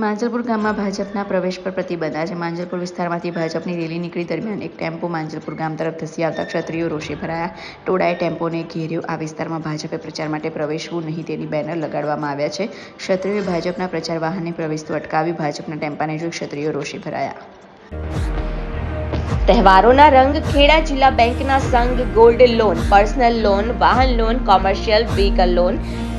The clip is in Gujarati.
માંજલપુર ગામમાં ભાજપના પ્રવેશ પર પ્રતિબંધ. આજે માંજલપુર વિસ્તારમાંથી ભાજપની રેલી નીકળી દરમિયાન એક ટેમ્પો માંજલપુર ગામ તરફ ધસી આવતા ક્ષત્રિયો રોષે ભરાયા. ટોળાએ ટેમ્પોને ઘેર્યો. આ વિસ્તારમાં ભાજપે પ્રચાર માટે પ્રવેશવું નહીં તેની બેનર લગાડવામાં આવ્યા છે. ક્ષત્રિયોએ ભાજપના પ્રચાર વાહનને પ્રવેશતું અટકાવી ભાજપના ટેમ્પાને જોઈ ક્ષત્રિયો રોષે ભરાયા. તહેવારોના રંગ ખેડા જિલ્લા બેંકના સંઘ ગોલ્ડ લોન, પર્સનલ લોન, વાહન loan, commercial vehicle loan